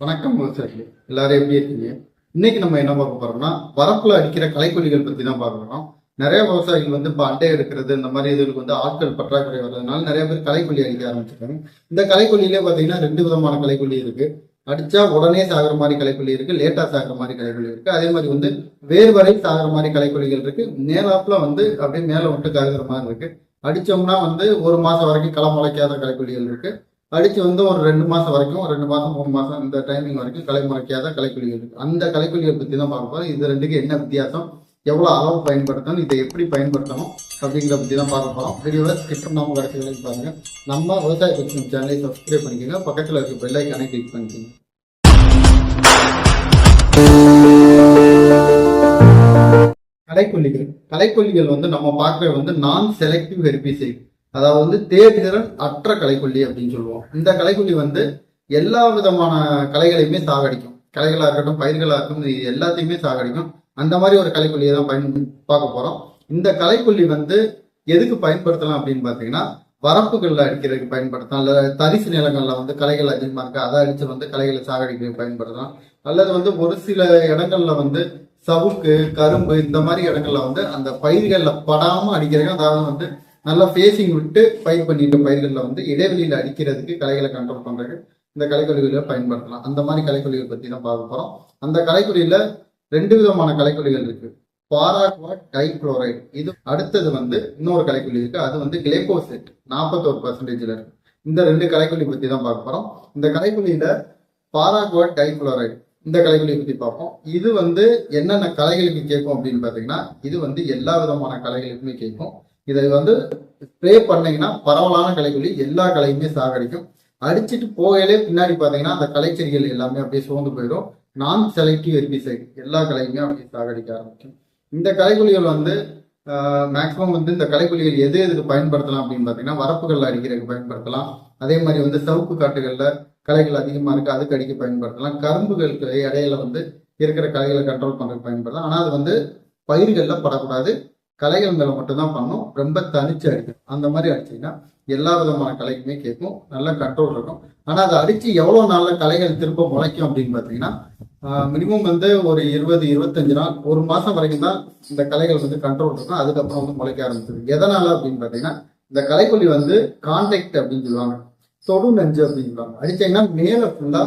வணக்கம் விவசாயிகளே எல்லாரும் எப்படி இருக்கீங்க? இன்னைக்கு நம்ம என்ன பார்க்க போறோம்னா வரப்புல அடிக்கிற கலைக்கொல்லிகள் பத்தி தான் பார்க்க நிறைய விவசாயிகள் வந்து இப்போ அட்டை எடுக்கிறது இந்த மாதிரி இதுகளுக்கு வந்து ஆட்கள் பற்றாக்குறை வர்றதுனால நிறைய பேர் கலைக்கொல்லி அடிக்க ஆரம்பிச்சிருக்காங்க. இந்த கலைக்கொல்லியிலே பார்த்தீங்கன்னா ரெண்டு விதமான கலைக்கொல்லி இருக்கு. அடிச்சா உடனே சாகுற மாதிரி கலைக்கொல்லி இருக்கு லேட்டா சாகுற மாதிரி கலைக்கொல்லி இருக்கு. அதே மாதிரி வந்து வேர் வரை சாகுற மாதிரி கலைக்கொல்லிகள் இருக்கு. மேலாப்புல வந்து அப்படியே மேல விட்டு காகுற மாதிரி இருக்கு. அடிச்சோம்னா வந்து ஒரு மாசம் வரைக்கும் களை முளைக்காத கலைக்கொல்லிகள் இருக்கு. அடித்து வந்து ஒரு ரெண்டு மாதம் வரைக்கும் ரெண்டு மாதம் மூணு மாதம் இந்த டைமிங் வரைக்கும் கலை முளைக்காத களைக்கொல்லிகள் இருக்கு. அந்த கலைக்குழியை பற்றி தான் பார்க்க போகிறோம் இது ரெண்டுக்கு என்ன வித்தியாசம்? எவ்வளோ அளவு பயன்படுத்தணும்? இதை எப்படி பயன்படுத்தணும்? அப்படிங்கிறத பற்றி தான் பார்க்க போகிறோம் வீடியோவை ஸ்கிப் பண்ணாம கடைசி வரைக்கும் பாருங்கள் நம்ம விவசாய பற்றி சேனலை சப்ஸ்கிரைப் பண்ணிக்கோங்க. பக்கத்தில் இருக்க பெல்லைக்கானே கிளிக் பண்ணிக்கோங்க. கலைக்கொல்லிகள் கலைக்கொல்லிகள் வந்து நம்ம பார்க்குறது வந்து நான் செலக்டிவ் ஹெர்பிசைட் அதாவது வந்து தேர்திறன் அற்ற கலைக்கொல்லி அப்படின்னு சொல்லுவோம். இந்த கலைக்கொல்லி வந்து எல்லா விதமான கலைகளையுமே சாகடிக்கும். கலைகளாக இருக்கட்டும் பயிர்களாக இருக்கட்டும் இது எல்லாத்தையுமே சாகடிக்கும். அந்த மாதிரி ஒரு கலைக்கொல்லியை தான் பயன் பார்க்க போகிறோம் இந்த கலைக்கொல்லி வந்து எதுக்கு பயன்படுத்தலாம் அப்படின்னு பார்த்தீங்கன்னா வரப்புகளில் அடிக்கிறதுக்கு பயன்படுத்தலாம். அல்லது தரிசு நிலங்களில் வந்து களைகள் அதிகமாக இருக்கு அதை அடிச்சு வந்து களைகளை சாகடிக்க பயன்படுத்தலாம். அல்லது வந்து ஒரு சில இடங்கள்ல வந்து சவுக்கு கரும்பு இந்த மாதிரி இடங்கள்ல வந்து அந்த பயிர்களில் படாமல் அடிக்கிறதுக்கு அதாவது வந்து நல்லா ஃபேஸிங் விட்டு பயிர் பண்ணிட்டு பயிர்களில் வந்து இடைவெளியில் அடிக்கிறதுக்கு களைகளை கண்ட்ரோல் பண்ணுறதுக்கு இந்த கலைக்கொல்லிகளை பயன்படுத்தலாம். அந்த மாதிரி களைக்கொல்லிகள் பற்றி தான் பார்க்க போகிறோம் அந்த களைக்கொல்லியில ரெண்டு விதமான களைக்கொல்லிகள் இருக்கு. பாராக்வாட் டைக்ளோரைடு இது அடுத்தது வந்து இன்னொரு களைக்கொல்லி இருக்கு. அது வந்து கிளைகோசெட் நாற்பத்தோரு பர்சன்டேஜில் இருக்கு. இந்த ரெண்டு களைக்கொல்லி பற்றி தான் பார்க்க போகிறோம் இந்த களைக்கொல்லியில பாராக்வாட் டைக்ளோரைடு இந்த கலைகளை பற்றி பார்ப்போம். இது வந்து என்னென்ன கலைகளுக்கு கேட்கும் அப்படின்னு பார்த்தீங்கன்னா இது வந்து எல்லா விதமான கலைகளுக்குமே கேட்கும். இதை வந்து ஸ்ப்ரே பண்ணீங்கன்னா பரவலான களைக்கொல்லி எல்லா களையுமே சாகடிக்கும். அடிச்சுட்டு போகையிலே பின்னாடி பார்த்தீங்கன்னா அந்த களைச்செடிகள் எல்லாமே அப்படியே சோர்ந்து போயிடும். நான் செலக்டிவ் எர்பிசைட் எல்லா களையுமே அப்படியே சாகடிக்க ஆரம்பிக்கும். இந்த களைக்கொல்லிகள் வந்து மேக்ஸிமம் வந்து இந்த களைக்கொல்லிகள் எது எதுக்கு பயன்படுத்தலாம் அப்படின்னு பார்த்தீங்கன்னா வரப்புகள் அடிக்கிறதுக்கு பயன்படுத்தலாம். அதே மாதிரி வந்து சவுக்கு காட்டுகளில் களைகள் அதிகமாக இருக்குது அதுக்கு அடிக்க பயன்படுத்தலாம். கரும்புகளுக்கு இடையில வந்து இருக்கிற களைகளை கண்ட்ரோல் பண்ணுறதுக்கு பயன்படுத்தலாம். ஆனால் அது வந்து பயிர்களில் படக்கூடாது. கலைகள் மட்டும்தான் பண்ணும் ரொம்ப தனிச்சு அடிக்கும் அந்த மாதிரி அடிச்சீங்கன்னா எல்லா விதமான கலைக்குமே கேட்கும். நல்ல கண்ட்ரோல் இருக்கும். ஆனால் அதை அடித்து எவ்வளோ நாளில் கலைகள் திரும்ப முளைக்கும் அப்படின்னு பார்த்தீங்கன்னா மினிமம் வந்து ஒரு இருபது இருபத்தஞ்சு நாள் ஒரு மாதம் வரைக்கும் தான் இந்த கலைகள் வந்து கண்ட்ரோல் இருக்கும். அதுக்கப்புறம் வந்து முளைக்க ஆரம்பிச்சிருக்கு எதனால் அப்படின்னு பார்த்தீங்கன்னா இந்த கலைக்கொல்லி வந்து கான்டாக்ட் அப்படின்னு சொல்லுவாங்க. தொடு நஞ்சு அப்படின்னு சொல்லுவாங்க. அடித்தீங்கன்னா மேலே ஃபுல்லாக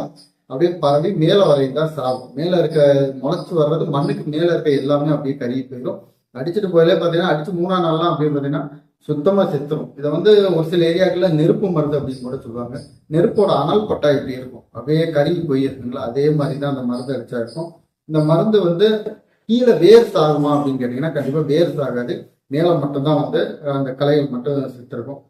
அப்படியே பரவி மேலே வரையும் தான் சாகும். மேலே இருக்க முளைச்சி வர்றது மண்ணுக்கு மேலே இருக்க எல்லாமே அப்படியே கருகி போயிடும். அடிச்சுட்டு போயிலே பார்த்தீங்கன்னா அடிச்சு மூணாம் நாள்லாம் அப்படியே பார்த்தீங்கன்னா சுத்தமாக செத்துரும். இதை வந்து ஒரு சில ஏரியாக்கில் நெருப்பு மருந்து அப்படின்னு கூட சொல்லுவாங்க. நெருப்போட அனல் பட்டா இப்படி இருக்கும். அப்படியே கருகி போய் இருக்குங்களா? அதே மாதிரி தான் அந்த மருந்து அடிச்சா இருக்கும். இந்த மருந்து வந்து கீழே வேர் சாகுமா அப்படின்னு கேட்டிங்கன்னா கண்டிப்பாக வேர் சாகாது. மேலே மட்டும்தான் வந்து அந்த களைகள் மட்டும் செத்துருக்கும்.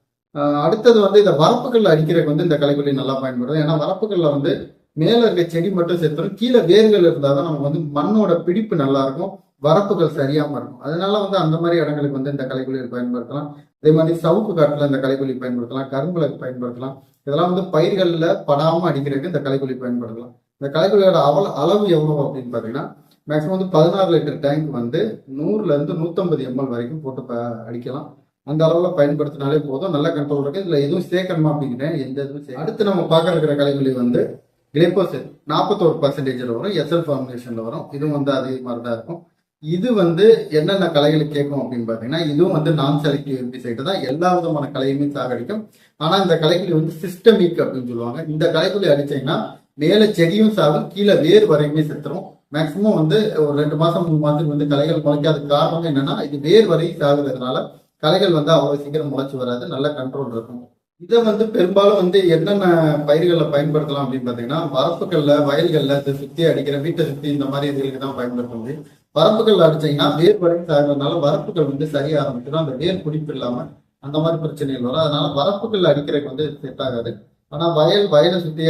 அடுத்தது வந்து இந்த வரப்புகளில் அடிக்கிறதுக்கு வந்து இந்த கலைக்குள்ளி நல்லா பயன்படும் ஏன்னா வரப்புகளில் வந்து மேலே இருக்க செடி மட்டும் செத்துரும். கீழே வேர்கள் இருந்தால் தான் நமக்கு வந்து மண்ணோட பிடிப்பு நல்லா இருக்கும். வரப்புகள் சரியாம இருக்கும். அதனால வந்து அந்த மாதிரி இடங்களுக்கு வந்து இந்த கலைக்குழியை பயன்படுத்தலாம். அதே மாதிரி சவுக்கு காட்டுல இந்த கலைக்குழி பயன்படுத்தலாம். கரும்புல பயன்படுத்தலாம். இதெல்லாம் வந்து பயிர்களில் படாம அடிக்கிறதுக்கு இந்த கலைக்குழி பயன்படுத்தலாம். இந்த கலைக்குழியோட அவல அளவு எவ்வளவு அப்படின்னு பாத்தீங்கன்னா மேக்ஸிமம் வந்து பதினாறு லிட்டர் டேங்க் வந்து நூறுல இருந்து நூத்தம்பது எம்எல் வரைக்கும் போட்டு ப- அடிக்கலாம். அந்த அளவுல பயன்படுத்தினாலே போதும். நல்ல கண்ட்ரோல் இருக்கு. இதுல எதுவும் சேர்க்கணுமா அப்படிங்கிறேன் எந்த இதுவும் அடுத்து நம்ம பார்க்க இருக்கிற கலைக்குழி வந்து கிளைபோசெட் நாற்பத்தோரு பர்சன்டேஜில் வரும். எஸ்எல் ஃபார்முலேஷன்ல வரும். இதுவும் வந்து அதே மாதிரி தான் இருக்கும். இது வந்து என்னென்ன கலைகளை கேட்கும் அப்படின்னு பார்த்தீங்கன்னா இதுவும் வந்து நான் செலக்டிவ் ஹெர்பிசைடு தான். எல்லா விதமான கலையுமே சாகடிக்கும். ஆனால் இந்த கலைக்குழி வந்து சிஸ்டமிக் அப்படின்னு சொல்லுவாங்க. இந்த கலைக்குழி அடிச்சீங்கன்னா மேலே செடியும் சாகும் கீழே வேர் வரையுமே செத்துரும். மேக்சிமம் வந்து ஒரு ரெண்டு மாதம் மூணு மாதத்துக்கு வந்து கலைகள் முளைக்காத காரணம் என்னன்னா இது வேர் வரையும் சாகுறதுனால கலைகள் வந்து அவ்வளோ சீக்கிரம் முளைச்சி வராது. நல்ல கண்ட்ரோல் இருக்கும். இதை வந்து பெரும்பாலும் வந்து என்னென்ன பயிர்களை பயன்படுத்தலாம் அப்படின்னு பார்த்தீங்கன்னா வரப்புகள்ல வயல்கள்ல இதை சுத்தி அடிக்கிற வீட்டை சுத்தி இந்த மாதிரி இதுகளுக்கு தான் பயன்படுத்த முடியும் வரப்புகள் அடிச்சீங்கன்னா வேர் வரைக்கும் சாகிறதுனால வரப்புகள் வந்து சரிய ஆரம்பிச்சிடும். அந்த வேர் பிடிப்பு இல்லாம அந்த மாதிரி பிரச்சனைகள் வரும். அதனால வரப்புகள் அடிக்கிறதுக்கு வந்து செட் ஆகாது. ஆனா வயல் வயலை சுத்தி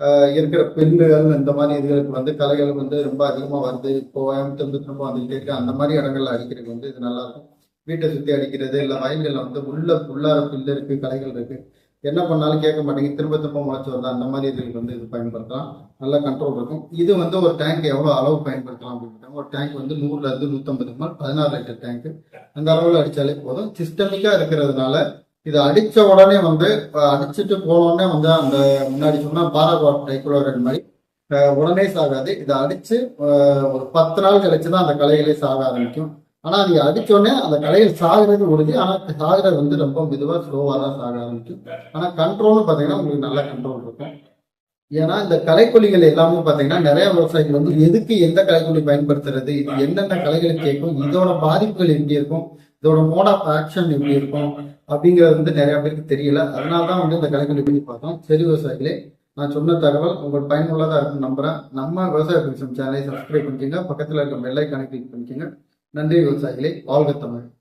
அஹ், இருக்கிற பில்லுகள் இந்த மாதிரி இதுகளுக்கு வந்து கலைகள் வந்து ரொம்ப அதிகமா வருது. இப்போ கோயம்புத்தூர் திரும்ப வந்துகிட்டே இருக்கு. அந்த மாதிரி இடங்கள்ல அடிக்கிறதுக்கு வந்து இது நல்லா இருக்கும். வீட்டை சுத்தி அடிக்கிறது இல்லை வயல்கள்ல வந்து உள்ள உள்ளார புல்லு இருக்கு கலைகள் இருக்கு. என்ன பண்ணாலும் கேட்க மாட்டேங்குது. திரும்ப திரும்ப முளைச்சி வருது அந்த மாதிரி இதில் வந்து இது பயன்படுத்தலாம். நல்லா கண்ட்ரோல் இருக்கும். இது வந்து ஒரு டேங்க் எவ்வளவு அளவு பயன்படுத்தலாம் அப்படின்னு ஒரு டேங்க் வந்து நூறுல இருந்து நூத்தம்பது ml பதினாறு லிட்டர் டேங்க் அந்த அளவுல அடிச்சாலே போதும். சிஸ்டமிக்கா இருக்கிறதுனால இது அடிச்ச உடனே வந்து அடிச்சுட்டு அடிச்சிட்டு வந்து அந்த முன்னாடி சொன்னா பாராகுவாட் டைக்குலோரைட் மாதிரி உடனே சாகாது. இதை அடிச்சு ஒரு பத்து நாள் கழிச்சு தான் அந்த களைகளே சாக ஆரம்பிக்கும். ஆனா நீங்க அடிச்சோடனே அந்த கலையில் சாகிறது முடிஞ்சு ஆனா சாகிற வந்து ரொம்ப மெதுவா ஸ்லோவா தான் சாக ஆரம்பிக்கும் ஆனா கண்ட்ரோல்னு பாத்தீங்கன்னா உங்களுக்கு நல்ல கண்ட்ரோல் இருக்கும். ஏன்னா இந்த கலைக்கொலிகள் எல்லாமே பாத்தீங்கன்னா நிறைய விவசாயிகள் வந்து எதுக்கு எந்த களைக்கொல்லி பயன்படுத்துறது இது என்னென்ன கலைகள் கேட்கும் இதோட பாதிப்புகள் எப்படி இருக்கும் இதோட மோட் ஆஃப் ஆக்ஷன் எப்படி இருக்கும் அப்படிங்கிறது வந்து நிறைய பேருக்கு தெரியல. அதனாலதான் வந்து இந்த கலைக்கொல்லி பற்றி பார்த்தோம். சரி விவசாயிகளே நான் சொன்ன தகவல் உங்களுக்கு பயனுள்ளதா இருக்கும் நம்புறேன். நம்ம விவசாய பேசும் சேனலை சப்ஸ்கிரைப் பண்ணிக்கோங்க. பக்கத்துல இருக்க பெல்லை கனெக்ட் பண்ணிக்கோங்க. நன்றி விவசாயிகளே. வாழ்க தமிழ்.